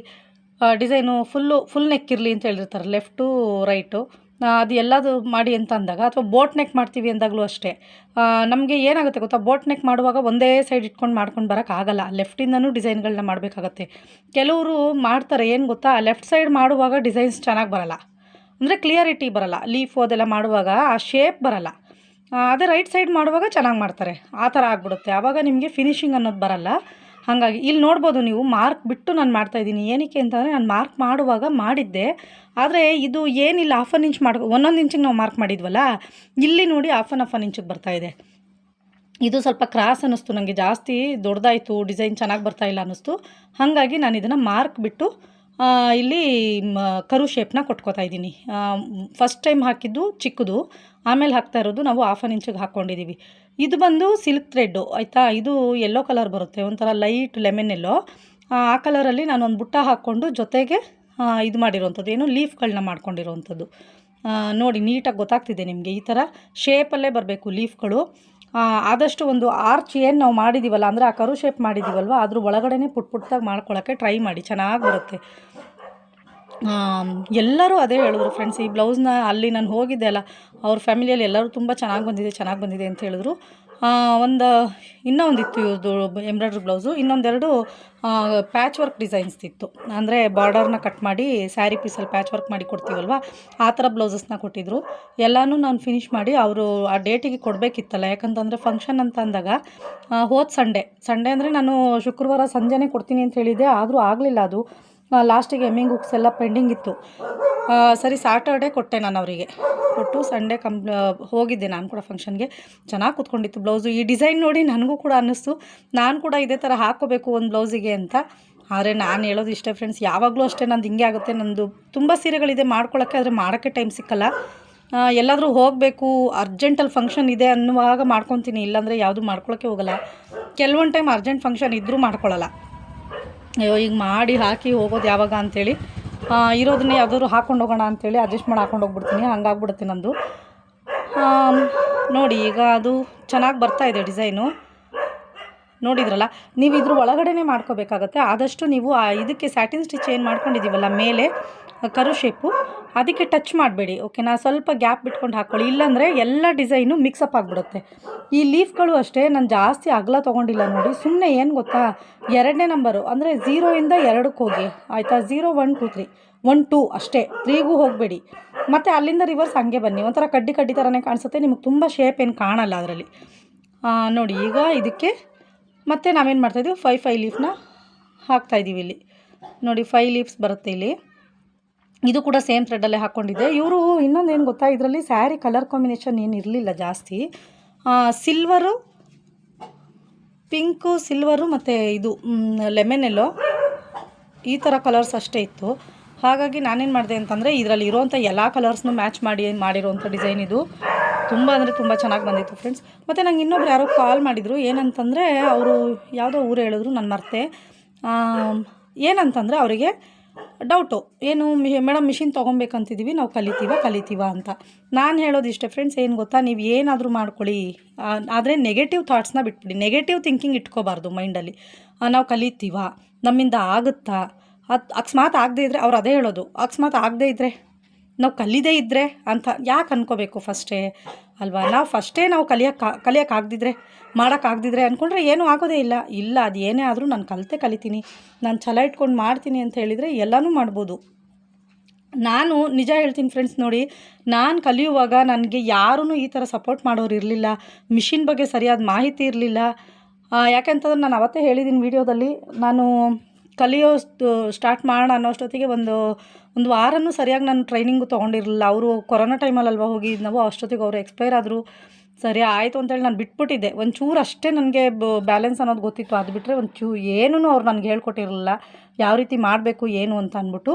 ಡಿಸೈನು ಫುಲ್ಲು ಫುಲ್ ನೆಕ್ ಇರಲಿ ಅಂತ ಹೇಳಿರ್ತಾರೆ. ಲೆಫ್ಟು ರೈಟು ಅದು ಎಲ್ಲದು ಮಾಡಿ ಅಂತ ಅಂದಾಗ, ಅಥವಾ ಬೋಟ್ ನೆಕ್ ಮಾಡ್ತೀವಿ ಅಂದಾಗಲೂ ಅಷ್ಟೇ ನಮಗೆ ಏನಾಗುತ್ತೆ ಗೊತ್ತಾ? ಬೋಟ್ ನೆಕ್ ಮಾಡುವಾಗ ಒಂದೇ ಸೈಡ್ ಇಟ್ಕೊಂಡು ಮಾಡ್ಕೊಂಡು ಬರೋಕ್ಕಾಗಲ್ಲ ಲೆಫ್ಟಿಂದನೂ ಡಿಸೈನ್ಗಳನ್ನ ಮಾಡಬೇಕಾಗತ್ತೆ. ಕೆಲವರು ಮಾಡ್ತಾರೆ, ಏನು ಗೊತ್ತಾ? ಲೆಫ್ಟ್ ಸೈಡ್ ಮಾಡುವಾಗ ಡಿಸೈನ್ಸ್ ಚೆನ್ನಾಗಿ ಬರಲ್ಲ. ಅಂದರೆ ಕ್ಲಿಯರಿಟಿ ಬರಲ್ಲ. ಲೀಫು ಅದೆಲ್ಲ ಮಾಡುವಾಗ ಆ ಶೇಪ್ ಬರಲ್ಲ. ಅದೇ ರೈಟ್ ಸೈಡ್ ಮಾಡುವಾಗ ಚೆನ್ನಾಗಿ ಮಾಡ್ತಾರೆ. ಆ ಥರ ಆಗ್ಬಿಡುತ್ತೆ. ಆವಾಗ ನಿಮಗೆ ಫಿನಿಶಿಂಗ್ ಅನ್ನೋದು ಬರಲ್ಲ. ಹಾಗಾಗಿ ಇಲ್ಲಿ ನೋಡ್ಬೋದು ನೀವು ಮಾರ್ಕ್ ಬಿಟ್ಟು ನಾನು ಮಾಡ್ತಾಯಿದ್ದೀನಿ ಏನಕ್ಕೆ ಅಂತಂದರೆ ನಾನು ಮಾರ್ಕ್ ಮಾಡುವಾಗ ಮಾಡಿದ್ದೆ. ಆದರೆ ಇದು ಏನಿಲ್ಲ ಹಾಫ್ ಅನ್ ಇಂಚ್ ಮಾಡ್ಕೊ ಒಂದೊಂದು ಇಂಚಿಗೆ ನಾವು ಮಾರ್ಕ್ ಮಾಡಿದ್ವಲ್ಲ, ಇಲ್ಲಿ ನೋಡಿ ಹಾಫ್ ಆನ್ ಹಾಫ್ ಆನ್ ಇಂಚಿಗೆ ಬರ್ತಾಯಿದೆ ಇದು. ಸ್ವಲ್ಪ ಕ್ರಾಸ್ ಅನ್ನಿಸ್ತು ನನಗೆ ಜಾಸ್ತಿ ದೊಡ್ಡದಾಯಿತು ಡಿಸೈನ್ ಚೆನ್ನಾಗಿ ಬರ್ತಾ ಇಲ್ಲ ಅನ್ನಿಸ್ತು. ಹಾಗಾಗಿ ನಾನು ಇದನ್ನು ಮಾರ್ಕ್ ಬಿಟ್ಟು ಇಲ್ಲಿ ಕರು ಶೇಪ್ನ ಕೊಟ್ಕೋತಾ ಇದ್ದೀನಿ. ಫಸ್ಟ್ ಟೈಮ್ ಹಾಕಿದ್ದು ಚಿಕ್ಕದು, ಆಮೇಲೆ ಹಾಕ್ತಾ ಇರೋದು ನಾವು ಹಾಫ್ ಆನ್ ಇಂಚಿಗೆ ಹಾಕ್ಕೊಂಡಿದ್ದೀವಿ ಇದು ಬಂದು ಸಿಲ್ಕ್ ಥ್ರೆಡ್ಡು ಆಯಿತಾ? ಇದು ಎಲ್ಲೋ ಕಲರ್ ಬರುತ್ತೆ, ಒಂಥರ ಲೈಟ್ ಲೆಮೆನ್ ಎಲ್ಲೋ ಆ ಕಲರಲ್ಲಿ ಒಂದು ಬುಟ್ಟ ಹಾಕ್ಕೊಂಡು ಜೊತೆಗೆ ಇದು ಮಾಡಿರೋವಂಥದ್ದು, ಏನು ಲೀಫ್ಗಳನ್ನ ಮಾಡ್ಕೊಂಡಿರೋವಂಥದ್ದು. ನೋಡಿ, ನೀಟಾಗಿ ಗೊತ್ತಾಗ್ತಿದೆ ನಿಮಗೆ, ಈ ಥರ ಶೇಪಲ್ಲೇ ಬರಬೇಕು ಲೀಫ್ಗಳು ಆದಷ್ಟು ಒಂದು ಆರ್ಚ್ ಏನು ನಾವು ಮಾಡಿದ್ದೀವಲ್ಲ ಅಂದರೆ ಆ ಕರು ಶೇಪ್ ಮಾಡಿದ್ದೀವಲ್ವ ಅದ್ರ ಒಳಗಡೆನೇ ಪುಟ್ ಪುಟ್ಟಾಗಿ ಮಾಡ್ಕೊಳ್ಳೋಕ್ಕೆ ಟ್ರೈ ಮಾಡಿ, ಚೆನ್ನಾಗಿ ಬರುತ್ತೆ. ಎಲ್ಲರೂ ಅದೇ ಹೇಳಿದ್ರು ಫ್ರೆಂಡ್ಸ್ ಈ ಬ್ಲೌಸ್ನ ಅಲ್ಲಿ ನಾನು ಹೋಗಿದ್ದೆ ಅಲ್ಲ, ಅವ್ರ ಫ್ಯಾಮಿಲಿಯಲ್ಲಿ ಎಲ್ಲರೂ ತುಂಬ ಚೆನ್ನಾಗಿ ಬಂದಿದೆ ಚೆನ್ನಾಗಿ ಬಂದಿದೆ ಅಂತ ಹೇಳಿದ್ರು. ಒಂದು ಇನ್ನೂ ಒಂದಿತ್ತು ಇವ್ರದ್ದು ಎಂಬ್ರಾಯ್ಡ್ರಿ ಬ್ಲೌಸು ಇನ್ನೊಂದೆರಡು ಪ್ಯಾಚ್ ವರ್ಕ್ ಡಿಸೈನ್ಸ್ ಇತ್ತು ಅಂದರೆ ಬಾರ್ಡರ್ನ ಕಟ್ ಮಾಡಿ ಸ್ಯಾರಿ ಪೀಸಲ್ಲಿ ಪ್ಯಾಚ್ ವರ್ಕ್ ಮಾಡಿ ಕೊಡ್ತೀವಲ್ವ, ಆ ಥರ ಬ್ಲೌಸಸ್ನ ಕೊಟ್ಟಿದ್ರು. ಎಲ್ಲನೂ ನಾನು ಫಿನಿಷ್ ಮಾಡಿ, ಅವರು ಆ ಡೇಟಿಗೆ ಕೊಡಬೇಕಿತ್ತಲ್ಲ, ಯಾಕಂತಂದರೆ ಫಂಕ್ಷನ್ ಅಂತ ಅಂದಾಗ ಹೋದ ಸಂಡೇ ಸಂಡೇ ಅಂದರೆ ನಾನು ಶುಕ್ರವಾರ ಸಂಜೆನೇ ಕೊಡ್ತೀನಿ ಅಂತ ಹೇಳಿದ್ದೆ, ಆದರೂ ಆಗಲಿಲ್ಲ ಅದು. ಲಾಸ್ಟಿಗೆ ಎಮ್ಮಿಂಗ್ ಬುಕ್ಸ್ ಎಲ್ಲ ಪೆಂಡಿಂಗ್ ಇತ್ತು. ಸರಿ ಸ್ಯಾಟರ್ಡೇ ಕೊಟ್ಟೆ ನಾನು ಅವರಿಗೆ. ಕೊಟ್ಟು ಸಂಡೇ ಕಂಪ್ ಹೋಗಿದ್ದೆ ನಾನು ಕೂಡ ಫಂಕ್ಷನ್ಗೆ ಚೆನ್ನಾಗಿ ಕೂತ್ಕೊಂಡಿತ್ತು ಬ್ಲೌಸು ಈ ಡಿಸೈನ್ ನೋಡಿ ನನಗೂ ಕೂಡ ಅನ್ನಿಸ್ತು. ನಾನು ಕೂಡ ಇದೇ ಥರ ಹಾಕ್ಕೋಬೇಕು ಒಂದು ಬ್ಲೌಸಿಗೆ ಅಂತ. ಆದರೆ ನಾನು ಹೇಳೋದು ಇಷ್ಟೇ ಫ್ರೆಂಡ್ಸ್ ಯಾವಾಗಲೂ ಅಷ್ಟೇ ನಂದು ಹಿಂಗೆ ಆಗುತ್ತೆ. ನಂದು ತುಂಬ ಸೀರೆಗಳಿದೆ ಮಾಡ್ಕೊಳ್ಳೋಕ್ಕೆ ಆದರೆ ಮಾಡೋಕ್ಕೆ ಟೈಮ್ ಸಿಕ್ಕಲ್ಲ. ಎಲ್ಲಾದರೂ ಹೋಗಬೇಕು ಅರ್ಜೆಂಟಲ್ಲಿ ಫಂಕ್ಷನ್ ಇದೆ ಅನ್ನುವಾಗ ಮಾಡ್ಕೊತೀನಿ. ಇಲ್ಲಾಂದರೆ ಯಾವುದು ಮಾಡ್ಕೊಳ್ಳೋಕ್ಕೆ ಹೋಗಲ್ಲ. ಕೆಲವೊಂದು ಟೈಮ್ ಅರ್ಜೆಂಟ್ ಫಂಕ್ಷನ್ ಇದ್ದರೂ ಮಾಡ್ಕೊಳ್ಳಲ್ಲ ಅಯ್ಯೋ, ಈಗ ಮಾಡಿ ಹಾಕಿ ಹೋಗೋದು ಯಾವಾಗ ಅಂಥೇಳಿ ಇರೋದನ್ನೇ ಯಾವ್ದಾದ್ರು ಹಾಕ್ಕೊಂಡು ಹೋಗೋಣ ಅಂಥೇಳಿ ಅಡ್ಜಸ್ಟ್ ಮಾಡಿ ಹಾಕೊಂಡು ಹೋಗ್ಬಿಡ್ತೀನಿ, ಹಂಗಾಗ್ಬಿಡುತ್ತೆ ನಂದು. ನೋಡಿ, ಈಗ ಅದು ಚೆನ್ನಾಗಿ ಬರ್ತಾ ಇದೆ ಡಿಸೈನು ನೋಡಿದ್ರಲ್ಲ, ನೀವು ಇದ್ರ ಒಳಗಡೆನೇ ಮಾಡ್ಕೋಬೇಕಾಗತ್ತೆ. ಆದಷ್ಟು ನೀವು ಇದಕ್ಕೆ ಸ್ಯಾಟಿನ್ ಸ್ಟಿಚ್ ಏನು ಮಾಡ್ಕೊಂಡಿದ್ದೀವಲ್ಲ, ಮೇಲೆ ಕರು ಶೇಪು ಅದಕ್ಕೆ ಟಚ್ ಮಾಡಬೇಡಿ ಓಕೆನಾ ಸ್ವಲ್ಪ ಗ್ಯಾಪ್ ಬಿಟ್ಕೊಂಡು ಹಾಕ್ಕೊಳ್ಳಿ ಇಲ್ಲಾಂದರೆ ಎಲ್ಲ ಡಿಸೈನು ಮಿಕ್ಸಪ್ ಆಗಿಬಿಡುತ್ತೆ. ಈ ಲೀಫ್ಗಳು ಅಷ್ಟೇ, ನಾನು ಜಾಸ್ತಿ ಅಗಲ ತೊಗೊಂಡಿಲ್ಲ ನೋಡಿ. ಸುಮ್ಮನೆ ಏನು ಗೊತ್ತಾ, ಎರಡನೇ ನಂಬರು ಅಂದರೆ ಝೀರೋಯಿಂದ ಎರಡಕ್ಕೆ ಹೋಗಿ, ಆಯಿತಾ? Zero one two three one two ಅಷ್ಟೇ. ತ್ರೀಗೂ ಹೋಗಬೇಡಿ. ಮತ್ತು ಅಲ್ಲಿಂದ ರಿವರ್ಸ್ ಹಂಗೆ ಬನ್ನಿ. ಒಂಥರ ಕಡ್ಡಿ ಕಡ್ಡಿ ಥರನೇ ಕಾಣಿಸುತ್ತೆ. ನಿಮಗೆ ತುಂಬ ಶೇಪ್ ಏನು ಕಾಣಲ್ಲ ಅದರಲ್ಲಿ. ನೋಡಿ, ಈಗ ಇದಕ್ಕೆ ಮತ್ತೆ ನಾವೇನು ಮಾಡ್ತಾಯಿದ್ದೀವಿ ಫೈ ಫೈ ಲೀಫ್ನ ಹಾಕ್ತಾಯಿದ್ದೀವಿ ಇಲ್ಲಿ. ನೋಡಿ ಫೈ ಲೀಫ್ಸ್ ಬರುತ್ತೆ ಇಲ್ಲಿ. ಇದು ಕೂಡ ಸೇಮ್ ಥ್ರೆಡಲ್ಲೇ ಹಾಕ್ಕೊಂಡಿದ್ದೆ ಇವರು ಇನ್ನೊಂದು ಏನು ಗೊತ್ತಾ? ಇದರಲ್ಲಿ ಸ್ಯಾರಿ ಕಲರ್ ಕಾಂಬಿನೇಷನ್ ಏನು ಇರಲಿಲ್ಲ ಜಾಸ್ತಿ. ಸಿಲ್ವರು ಪಿಂಕು ಸಿಲ್ವರು ಮತ್ತು ಇದು ಲೆಮನ್ ಎಲ್ಲೋ ಈ ಥರ ಕಲರ್ಸ್ ಅಷ್ಟೇ ಇತ್ತು. ಹಾಗಾಗಿ ನಾನೇನು ಮಾಡಿದೆ ಅಂತಂದರೆ ಇದರಲ್ಲಿ ಇರೋವಂಥ ಎಲ್ಲ ಕಲರ್ಸ್ನು ಮ್ಯಾಚ್ ಮಾಡಿ ಮಾಡಿರೋವಂಥ ಡಿಸೈನ್ ಇದು. ತುಂಬ ಅಂದರೆ ತುಂಬ ಚೆನ್ನಾಗಿ ಬಂದಿತ್ತು ಫ್ರೆಂಡ್ಸ್ ಮತ್ತು ನಂಗೆ ಇನ್ನೊಬ್ರು ಯಾರೋ ಕಾಲ್ ಮಾಡಿದರು. ಏನಂತಂದರೆ ಅವರು ಯಾವುದೋ ಊರು ಹೇಳಿದ್ರು, ನಾನು ಮರ್ತೆ. ಏನಂತಂದರೆ ಅವರಿಗೆ ಡೌಟು ಏನು ಮೇಡಮ್ ಮಿಷಿನ್ ತೊಗೊಬೇಕಂತಿದ್ದೀವಿ ನಾವು ಕಲಿತೀವ ಕಲಿತೀವ ಅಂತ. ನಾನು ಹೇಳೋದು ಇಷ್ಟೇ ಫ್ರೆಂಡ್ಸ್ ಏನು ಗೊತ್ತಾ? ನೀವು ಏನಾದರೂ ಮಾಡ್ಕೊಳ್ಳಿ. ಆದರೆ ನೆಗೆಟಿವ್ ಥಾಟ್ಸ್ನ ಬಿಟ್ಬಿಡಿ. ನೆಗೆಟಿವ್ ಥಿಂಕಿಂಗ್ ಇಟ್ಕೋಬಾರ್ದು ಮೈಂಡಲ್ಲಿ ನಾವು ಕಲಿತೀವ, ನಮ್ಮಿಂದ ಆಗುತ್ತಾ? ಅದು, ಅಕಸ್ಮಾತ್ ಆಗದೇ ಇದ್ದರೆ ಅವ್ರು ಅದೇ ಹೇಳೋದು. ಅಕಸ್ಮಾತ್ ಆಗದೇ ಇದ್ದರೆ ನಾವು ಕಲಿದೇ ಇದ್ದರೆ ಅಂತ ಯಾಕೆ ಅನ್ಕೋಬೇಕು ಫಸ್ಟೇ ಅಲ್ವಾ? ನಾವು ಫಸ್ಟೇ ನಾವು ಕಲಿಯೋಕ್ಕೆ ಕಲಿಯೋಕ್ಕಾಗ್ದಿದ್ರೆ ಮಾಡೋಕ್ಕಾಗ್ದಿದ್ರೆ ಅಂದ್ಕೊಂಡ್ರೆ ಏನೂ ಆಗೋದೇ ಇಲ್ಲ. ಇಲ್ಲ, ಅದು ಏನೇ ಆದರೂ ನಾನು ಕಲಿತೆ ಕಲಿತೀನಿ. ನಾನು ಛಲ ಇಟ್ಕೊಂಡು ಮಾಡ್ತೀನಿ ಅಂತ ಹೇಳಿದರೆ ಎಲ್ಲನೂ ಮಾಡ್ಬೋದು. ನಾನು ನಿಜ ಹೇಳ್ತೀನಿ ಫ್ರೆಂಡ್ಸ್ ನೋಡಿ, ನಾನು ಕಲಿಯುವಾಗ ನನಗೆ ಯಾರೂ ಈ ಥರ ಸಪೋರ್ಟ್ ಮಾಡೋರು ಇರಲಿಲ್ಲ. ಮಿಷಿನ್ ಬಗ್ಗೆ ಸರಿಯಾದ ಮಾಹಿತಿ ಇರಲಿಲ್ಲ. ಯಾಕೆಂತಂದ್ರೆ ನಾನು ಅವತ್ತೇ ಹೇಳಿದ್ದೀನಿ ವೀಡಿಯೋದಲ್ಲಿ ನಾನು ಕಲಿಯೋ ಸ್ಟಾರ್ಟ್ ಮಾಡೋಣ ಅನ್ನೋಷ್ಟೊತ್ತಿಗೆ ಒಂದು ಒಂದು ವಾರನೂ ಸರಿಯಾಗಿ ನಾನು ಟ್ರೈನಿಂಗು ತೊಗೊಂಡಿರಲಿಲ್ಲ. ಅವರು ಕೊರೋನಾ ಟೈಮಲ್ಲಲ್ವ ಹೋಗಿ ನಾವು ಅಷ್ಟೊತ್ತಿಗೆ ಅವರು ಎಕ್ಸ್ಪೈರ್ ಆದರು ಸರಿ ಆಯಿತು ಅಂತೇಳಿ ನಾನು ಬಿಟ್ಬಿಟ್ಟಿದ್ದೆ. ಒಂಚೂರು ಅಷ್ಟೇ ನನಗೆ ಬ್ಯಾಲೆನ್ಸ್ ಅನ್ನೋದು ಗೊತ್ತಿತ್ತು. ಅದು ಬಿಟ್ಟರೆ ಒಂದು ಚೂ ಏನೂ ಅವ್ರು ನನಗೆ ಹೇಳ್ಕೊಟ್ಟಿರಲಿಲ್ಲ. ಯಾವ ರೀತಿ ಮಾಡಬೇಕು, ಏನು ಅಂತ ಅಂದ್ಬಿಟ್ಟು.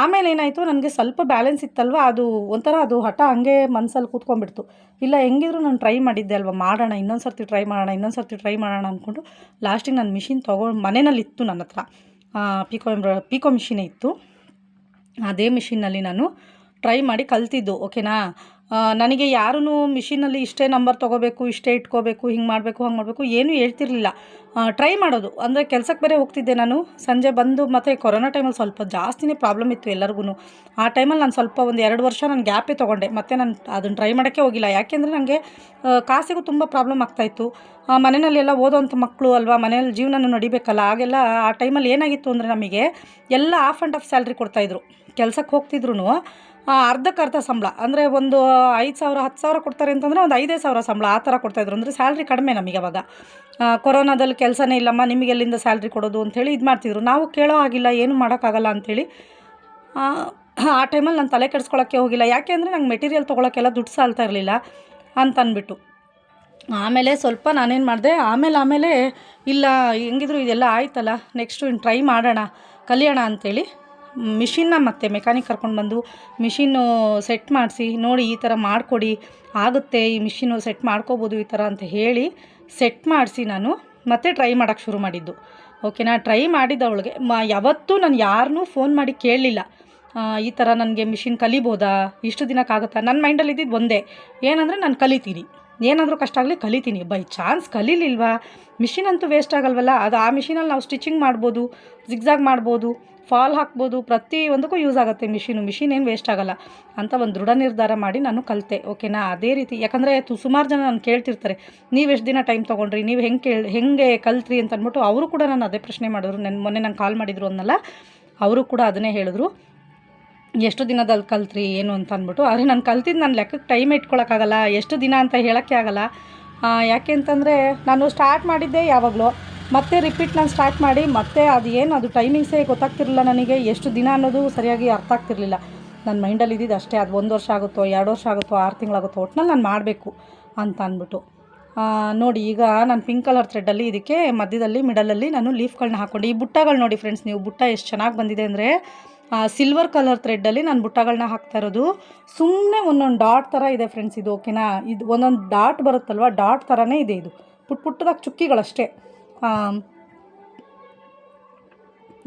ಆಮೇಲೆ ಏನಾಯಿತು, ನನಗೆ ಸ್ವಲ್ಪ ಬ್ಯಾಲೆನ್ಸ್ ಇತ್ತಲ್ವ, ಅದು ಒಂಥರ ಅದು ಹಠ ಹಂಗೆ ಮನಸ್ಸಲ್ಲಿ ಕೂತ್ಕೊಂಡ್ಬಿಡ್ತು. ಇಲ್ಲ, ಹೆಂಗಿದ್ರು ನಾನು ಟ್ರೈ ಮಾಡಿದ್ದೆ ಅಲ್ವಾ, ಮಾಡೋಣ ಇನ್ನೊಂದು ಸರ್ತಿ ಟ್ರೈ ಮಾಡೋಣ ಇನ್ನೊಂದು ಸರ್ತಿ ಟ್ರೈ ಮಾಡೋಣ ಅಂದ್ಕೊಂಡು ಲಾಸ್ಟಿಗೆ ನಾನು ಮಿಷಿನ್ ತೊಗೊಂಡು ಮನೆಯಲ್ಲಿ ಇತ್ತು ನನ್ನ ಹತ್ರ. ಪಿಕೋ ಎಂಬ್ರ ಪಿಕೋ ಮಿಷಿನೇ ಇತ್ತು. ಅದೇ ಮಿಷಿನ್ನಲ್ಲಿ ನಾನು ಟ್ರೈ ಮಾಡಿ ಕಲ್ತಿದ್ದು ಓಕೆನಾ ನನಗೆ ಯಾರೂ ಮಿಷಿನಲ್ಲಿ ಇಷ್ಟೇ ನಂಬರ್ ತೊಗೋಬೇಕು, ಇಷ್ಟೇ ಇಟ್ಕೋಬೇಕು, ಹಿಂಗೆ ಮಾಡಬೇಕು, ಹಂಗೆ ಮಾಡಬೇಕು ಏನೂ ಹೇಳ್ತಿರ್ಲಿಲ್ಲ. ಟ್ರೈ ಮಾಡೋದು. ಅಂದರೆ ಕೆಲಸಕ್ಕೆ ಬೇರೆ ಹೋಗ್ತಿದ್ದೆ ನಾನು. ಸಂಜೆ ಬಂದು ಮತ್ತು ಕೊರೋನಾ ಟೈಮಲ್ಲಿ ಸ್ವಲ್ಪ ಜಾಸ್ತಿನೇ ಪ್ರಾಬ್ಲಮ್ ಇತ್ತು ಎಲ್ಲರಿಗೂ ಆ ಟೈಮಲ್ಲಿ ನಾನು ಸ್ವಲ್ಪ ಒಂದು ಎರಡು ವರ್ಷ ನಾನು ಗ್ಯಾಪೇ ತೊಗೊಂಡೆ. ಮತ್ತು ನಾನು ಅದನ್ನು ಟ್ರೈ ಮಾಡೋಕ್ಕೆ ಹೋಗಿಲ್ಲ. ಯಾಕೆಂದರೆ ನನಗೆ ಕಾಸಿಗೂ ತುಂಬ ಪ್ರಾಬ್ಲಮ್ ಆಗ್ತಾಯಿತ್ತು ಮನೆಯಲ್ಲಿ ಎಲ್ಲ ಓದೋವಂಥ ಮಕ್ಕಳು ಅಲ್ವಾ, ಮನೆಯಲ್ಲಿ ಜೀವನನೂ ನಡಿಬೇಕಲ್ಲ ಆಗೆಲ್ಲ ಆ ಟೈಮಲ್ಲಿ ಏನಾಗಿತ್ತು ಅಂದರೆ ನಮಗೆ ಎಲ್ಲ ಆಫ್ ಆ್ಯಂಡ್ ಆಫ್ ಸ್ಯಾಲ್ರಿ ಕೊಡ್ತಾಯಿದ್ರು ಕೆಲಸಕ್ಕೆ ಹೋಗ್ತಿದ್ರು ಅರ್ಧಕ್ಕೆ ಅರ್ಧ ಸಂಬಳ. ಅಂದರೆ ಒಂದು ಐದು ಸಾವಿರ, ಹತ್ತು ಸಾವಿರ ಕೊಡ್ತಾರೆ ಅಂತಂದರೆ ಒಂದು ಐದೇ ಸಾವಿರ ಸಂಬಳ ಆ ಥರ ಕೊಡ್ತಾಯಿದ್ರು ಅಂದರೆ ಸ್ಯಾಲ್ರಿ ಕಡಿಮೆ ನಮಗೆ ಅವಾಗ. ಕೊರೋನಾದಲ್ಲಿ ಕೆಲಸನೇ ಇಲ್ಲಮ್ಮ, ನಿಮಗೆ ಎಲ್ಲಿಂದ ಸ್ಯಾಲ್ರಿ ಕೊಡೋದು ಅಂಥೇಳಿ ಇದು ಮಾಡ್ತಿದ್ರು. ನಾವು ಕೇಳೋ ಆಗಿಲ್ಲ ಏನು ಮಾಡೋಕ್ಕಾಗಲ್ಲ ಅಂಥೇಳಿ ಆ ಟೈಮಲ್ಲಿ ನಾನು ತಲೆ ಕೆಡಿಸ್ಕೊಳ್ಳೋಕ್ಕೆ ಹೋಗಿಲ್ಲ. ಯಾಕೆ ಅಂದರೆ ನಂಗೆ ಮೆಟೀರಿಯಲ್ ತೊಗೊಳಕ್ಕೆಲ್ಲ ದುಡ್ಡು ಸಾಲ್ತಾ ಇರಲಿಲ್ಲ ಅಂತನ್ಬಿಟ್ಟು. ಆಮೇಲೆ ಸ್ವಲ್ಪ ನಾನೇನು ಮಾಡಿದೆ, ಆಮೇಲೆ ಆಮೇಲೆ ಇಲ್ಲ, ಹೆಂಗಿದ್ರು ಇದೆಲ್ಲ ಆಯ್ತಲ್ಲ ನೆಕ್ಸ್ಟು ಇನ್ನು ಟ್ರೈ ಮಾಡೋಣ, ಕಲಿಯೋಣ ಅಂಥೇಳಿ ಮಿಷಿನ್ನ ಮತ್ತೆ ಮೆಕ್ಯಾನಿಕ್ ಕರ್ಕೊಂಡು ಬಂದು ಮಿಷಿನ್ನು ಸೆಟ್ ಮಾಡಿಸಿ, ನೋಡಿ ಈ ಥರ ಮಾಡಿಕೊಡಿ, ಆಗುತ್ತೆ, ಈ ಮಿಷಿನು ಸೆಟ್ ಮಾಡ್ಕೋಬೋದು ಈ ಥರ ಅಂತ ಹೇಳಿ ಸೆಟ್ ಮಾಡಿಸಿ ನಾನು ಮತ್ತೆ ಟ್ರೈ ಮಾಡೋಕ್ಕೆ ಶುರು ಮಾಡಿದ್ದು. ಓಕೆನಾ ಟ್ರೈ ಮಾಡಿದವಳಿಗೆ ಮ, ಯಾವತ್ತೂ ನಾನು ಯಾರನ್ನೂ ಫೋನ್ ಮಾಡಿ ಕೇಳಲಿಲ್ಲ. ಈ ಥರ ನನಗೆ ಮಿಷಿನ್ ಕಲಿಬೋದಾ, ಇಷ್ಟು ದಿನಕ್ಕಾಗುತ್ತಾ ನನ್ನ ಮೈಂಡಲ್ಲಿ ಇದ್ದಿದ್ದು ಒಂದೇ, ಏನಂದರೆ ನಾನು ಕಲಿತೀನಿ. ಏನಾದರೂ ಕಷ್ಟ ಆಗಲಿ ಕಲಿತೀನಿ. ಬೈ ಚಾನ್ಸ್ ಕಲೀಲಿಲ್ವಾ? ಮಿಷಿನ್ ಅಂತೂ ವೇಸ್ಟ್ ಆಗಲ್ವಲ್ಲ? ಅದು ಆ ಮಿಷಿನಲ್ಲಿ ನಾವು ಸ್ಟಿಚಿಂಗ್ ಮಾಡ್ಬೋದು ಜಿಗ್ಜಾಗ್ ಮಾಡ್ಬೋದು ಫಾಲ್ ಹಾಕ್ಬೋದು, ಪ್ರತಿ ಒಂದಕ್ಕೂ ಯೂಸ್ ಆಗುತ್ತೆ ಮಿಷಿನು ಮಿಷಿನ್ ಏನು ವೇಸ್ಟ್ ಆಗೋಲ್ಲ. ಅಂತ ಒಂದು ದೃಢ ನಿರ್ಧಾರ ಮಾಡಿ ನಾನು ಕಲಿತೆ ಓಕೆನಾ ಅದೇ ರೀತಿ, ಯಾಕಂದರೆ ತು, ಸುಮಾರು ಜನ ನಾನು ಕೇಳ್ತಿರ್ತಾರೆ, ನೀವು ಎಷ್ಟು ದಿನ ಟೈಮ್ ತೊಗೊಂಡ್ರಿ? ನೀವು ಹೆಂಗೆ ಕೇಳಿ, ಹೆಂಗೆ ಕಲ್ತ್ರಿ? ಅಂತ ಅಂದ್ಬಿಟ್ಟು ಅವರು ಕೂಡ ನಾನು ಅದೇ ಪ್ರಶ್ನೆ ಮಾಡಿದ್ರು. ನನ್ನ ಮೊನ್ನೆ ನಾನು ಕಾಲ್ ಮಾಡಿದ್ರು ಅನ್ನಲ್ಲ, ಅವರು ಕೂಡ ಅದನ್ನೇ ಹೇಳಿದ್ರು. ಎಷ್ಟು ದಿನದಲ್ಲಿ ಕಲ್ತ್ರಿ? ಏನು? ಅಂತ ಅಂದ್ಬಿಟ್ಟು ಆದರೆ ನಾನು ಕಲ್ತಿದ್ದು ನಾನು ಲೆಕ್ಕಕ್ಕೆ ಟೈಮ್ ಇಟ್ಕೊಳಕ್ಕಾಗಲ್ಲ ಎಷ್ಟು ದಿನ ಅಂತ ಹೇಳೋಕ್ಕೆ ಆಗಲ್ಲ. ಯಾಕೆ ಅಂತಂದರೆ, ನಾನು ಸ್ಟಾರ್ಟ್ ಮಾಡಿದ್ದೆ ಯಾವಾಗಲೂ ಮತ್ತೆ ರಿಪೀಟ್ ನಾನು ಸ್ಟಾರ್ಟ್ ಮಾಡಿ, ಮತ್ತೆ ಅದು ಏನು, ಅದು ಟೈಮಿಂಗ್ಸೇ ಗೊತ್ತಾಗ್ತಿರಲಿಲ್ಲ ನನಗೆ. ಎಷ್ಟು ದಿನ ಅನ್ನೋದು ಸರಿಯಾಗಿ ಅರ್ಥ ಆಗ್ತಿರಲಿಲ್ಲ. ನನ್ನ ಮೈಂಡಲ್ಲಿ ಇದ್ದಿದ್ದು ಅಷ್ಟೇ, ಅದು ಒಂದು ವರ್ಷ ಆಗುತ್ತೋ, ಎರಡು ವರ್ಷ ಆಗುತ್ತೋ, ಆರು ತಿಂಗಳಾಗುತ್ತೋ, ಒಟ್ನಲ್ಲಿ ನಾನು ಮಾಡಬೇಕು ಅಂತ ಅಂದ್ಬಿಟ್ಟು. ನೋಡಿ, ಈಗ ನಾನು ಪಿಂಕ್ ಕಲರ್ ಥ್ರೆಡ್ಡಲ್ಲಿ ಇದಕ್ಕೆ ಮಧ್ಯದಲ್ಲಿ ಮಿಡಲಲ್ಲಿ ನಾನು ಲೀಫ್ಗಳನ್ನ ಹಾಕ್ಕೊಂಡು, ಈ ಬುಟ್ಟಗಳು ನೋಡಿ ಫ್ರೆಂಡ್ಸ್ ನೀವು, ಬುಟ್ಟ ಎಷ್ಟು ಚೆನ್ನಾಗಿ ಬಂದಿದೆ ಅಂದರೆ ಸಿಲ್ವರ್ ಕಲರ್ ಥ್ರೆಡ್ಡಲ್ಲಿ ನಾನು ಬುಟ್ಟಗಳನ್ನ ಹಾಕ್ತಾ ಇರೋದು. ಸುಮ್ಮನೆ ಒಂದೊಂದು ಡಾಟ್ ಥರ ಇದೆ ಫ್ರೆಂಡ್ಸ್ ಇದು ಓಕೆನಾ ಇದು ಒಂದೊಂದು ಡಾಟ್ ಬರುತ್ತಲ್ವ? ಡಾಟ್ ಥರನೇ ಇದೆ ಇದು. ಪುಟ್ ಪುಟ್ಟದಾಗ ಚುಕ್ಕಿಗಳಷ್ಟೇ.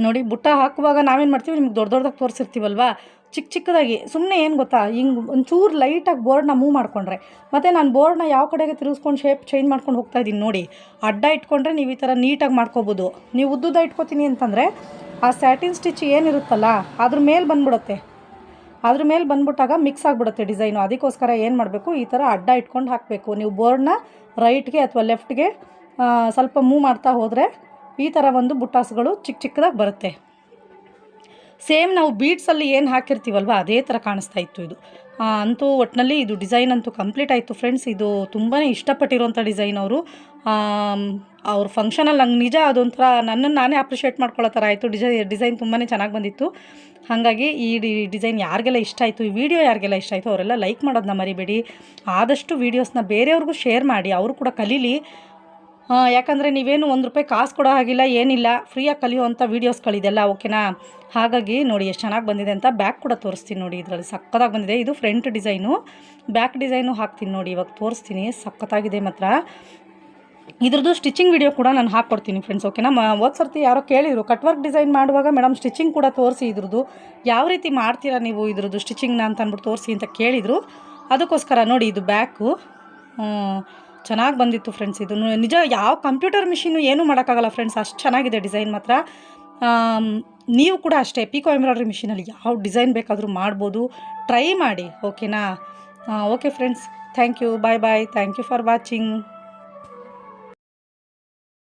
ನೋಡಿ, ಬುಟ್ಟ ಹಾಕುವಾಗ ನಾವೇನು ಮಾಡ್ತೀವಿ? ನಿಮ್ಗೆ ದೊಡ್ಡ ದೊಡ್ಡದಾಗಿ ತೋರಿಸಿರ್ತೀವಲ್ವಾ? ಚಿಕ್ಕ ಚಿಕ್ಕದಾಗಿ. ಸುಮ್ಮನೆ ಏನು ಗೊತ್ತಾ? ಹಿಂಗೆ ಒಂಚೂರು ಲೈಟಾಗಿ ಬೋರ್ಡ್ನ ಮೂವ್ ಮಾಡಿಕೊಂಡ್ರೆ. ಮತ್ತು ನಾನು ಬೋರ್ಡ್ನ ಯಾವ ಕಡೆಗೆ ತಿರುಗಿಸ್ಕೊಂಡು ಶೇಪ್ ಚೇಂಜ್ ಮಾಡ್ಕೊಂಡು ಹೋಗ್ತಾ ಇದ್ದೀನಿ ನೋಡಿ. ಅಡ್ಡ ಇಟ್ಕೊಂಡ್ರೆ ನೀವು ಈ ಥರ ನೀಟಾಗಿ ಮಾಡ್ಕೋಬೋದು. ನೀವು ಉದ್ದುದ ಇಟ್ಕೋತೀನಿ ಅಂತಂದರೆ, ಆ ಸ್ಯಾಟಿನ್ ಸ್ಟಿಚ್ ಏನಿರುತ್ತಲ್ಲ, ಅದ್ರ ಮೇಲೆ ಬಂದ್ಬಿಡುತ್ತೆ. ಅದ್ರ ಮೇಲೆ ಬಂದ್ಬಿಟ್ಟಾಗ ಮಿಕ್ಸ್ ಆಗಿಬಿಡುತ್ತೆ ಡಿಸೈನು ಅದಕ್ಕೋಸ್ಕರ ಏನು ಮಾಡಬೇಕು? ಈ ಥರ ಅಡ್ಡ ಇಟ್ಕೊಂಡು ಹಾಕಬೇಕು. ನೀವು ಬೋರ್ಡ್ನ ರೈಟ್ಗೆ ಅಥವಾ ಲೆಫ್ಟ್ಗೆ ಸ್ವಲ್ಪ ಮೂವ್ ಮಾಡ್ತಾ ಹೋದರೆ ಈ ಥರ ಒಂದು ಬುಟ್ಟಾಸ್ಗಳು ಚಿಕ್ಕ ಚಿಕ್ಕದಾಗಿ ಬರುತ್ತೆ. ಸೇಮ್ ನಾವು ಬೀಡ್ಸಲ್ಲಿ ಏನು ಹಾಕಿರ್ತೀವಲ್ವ, ಅದೇ ಥರ ಕಾಣಿಸ್ತಾ ಇತ್ತು ಇದು. ಅಂತೂ ಒಟ್ಟಿನಲ್ಲಿ ಇದು ಡಿಸೈನ್ ಅಂತೂ ಕಂಪ್ಲೀಟ್ ಆಯಿತು ಫ್ರೆಂಡ್ಸ್. ಇದು ತುಂಬಾ ಇಷ್ಟಪಟ್ಟಿರುವಂಥ ಡಿಸೈನ್ ಅವರು. ಅವ್ರ ಫಂಕ್ಷನಲ್ಲಿ ಹಂಗೆ ನಿಜ ಅದೊಂಥರ ನನ್ನನ್ನು ನಾನೇ ಅಪ್ರಿಷಿಯೇಟ್ ಮಾಡ್ಕೊಳ್ಳೋ ಥರ ಆಯಿತು. ಡಿಸೈ ಡಿಸೈನ್ ತುಂಬಾ ಚೆನ್ನಾಗಿ ಬಂದಿತ್ತು. ಹಾಗಾಗಿ ಈ ಡಿ, ಡಿಸೈನ್ ಯಾರಿಗೆಲ್ಲ ಇಷ್ಟ ಆಯಿತು, ಈ ವಿಡಿಯೋ ಯಾರಿಗೆಲ್ಲ ಇಷ್ಟ ಆಯಿತು, ಅವರೆಲ್ಲ ಲೈಕ್ ಮಾಡೋದನ್ನ ಮರಿಬೇಡಿ. ಆದಷ್ಟು ವೀಡಿಯೋಸ್ನ ಬೇರೆಯವ್ರಿಗೂ ಶೇರ್ ಮಾಡಿ, ಅವರು ಕೂಡ ಕಲೀಲಿ. ಯಾಕಂದರೆ ನೀವೇನು ಒಂದು ರೂಪಾಯಿ ಕಾಸು ಕೊಡೋ ಹಾಗಿಲ್ಲ, ಏನಿಲ್ಲ. ಫ್ರೀಯಾಗಿ ಕಲಿಯುವಂಥ ವೀಡಿಯೋಸ್ಗಳಿದೆಲ್ಲ ಓಕೆನಾ ಹಾಗಾಗಿ ನೋಡಿ, ಎಷ್ಟು ಚೆನ್ನಾಗಿ ಬಂದಿದೆ ಅಂತ ಬ್ಯಾಕ್ ಕೂಡ ತೋರಿಸ್ತೀನಿ ನೋಡಿ ಇದರಲ್ಲಿ. ಸಕ್ಕತ್ತಾಗಿ ಬಂದಿದೆ. ಇದು ಫ್ರಂಟ್ ಡಿಸೈನು ಬ್ಯಾಕ್ ಡಿಸೈನು ಹಾಕ್ತೀನಿ ನೋಡಿ, ಇವಾಗ ತೋರಿಸ್ತೀನಿ. ಸಖತ್ತಾಗಿದೆ ಮಾತ್ರ. ಇದ್ರದ್ದು ಸ್ಟಿಚಿಂಗ್ ವಿಡಿಯೋ ಕೂಡ ನಾನು ಹಾಕ್ಕೊಡ್ತೀನಿ ಫ್ರೆಂಡ್ಸ್ ಓಕೆನಾ ಹೋದ ಸರ್ತಿ ಯಾರೋ ಕೇಳಿದರು ಕಟ್ ವರ್ಕ್ ಡಿಸೈನ್ ಮಾಡುವಾಗ ಮೇಡಮ್ ಸ್ಟಿಚಿಂಗ್ ಕೂಡ ತೋರಿಸಿ ಇದ್ರದ್ದು. ಯಾವ ರೀತಿ ಮಾಡ್ತೀರಾ ನೀವು ಇದ್ರದ್ದು ಸ್ಟಿಚಿಂಗ್ನ ಅಂತ ಅಂದ್ಬಿಟ್ಟು ತೋರಿಸಿ ಅಂತ ಕೇಳಿದರು. ಅದಕ್ಕೋಸ್ಕರ ನೋಡಿ ಇದು ಬ್ಯಾಕು ಚೆನ್ನಾಗಿ ಬಂದಿತ್ತು ಫ್ರೆಂಡ್ಸ್ ಇದು. ನಿಜ ಯಾವ ಕಂಪ್ಯೂಟರ್ ಮಿಷಿನು ಏನೂ ಮಾಡೋಕ್ಕಾಗಲ್ಲ ಫ್ರೆಂಡ್ಸ್ ಅಷ್ಟು ಚೆನ್ನಾಗಿದೆ ಡಿಸೈನ್ ಮಾತ್ರ. ನೀವು ಕೂಡ ಅಷ್ಟೇ ಪಿಕೋ ಎಂಬ್ರಾಯ್ಡ್ರಿ ಮಿಷಿನಲ್ಲಿ ಯಾವ ಡಿಸೈನ್ ಬೇಕಾದರೂ ಮಾಡ್ಬೋದು. ಟ್ರೈ ಮಾಡಿ ಓಕೆನಾ okay friends thank you bye bye thank you for watching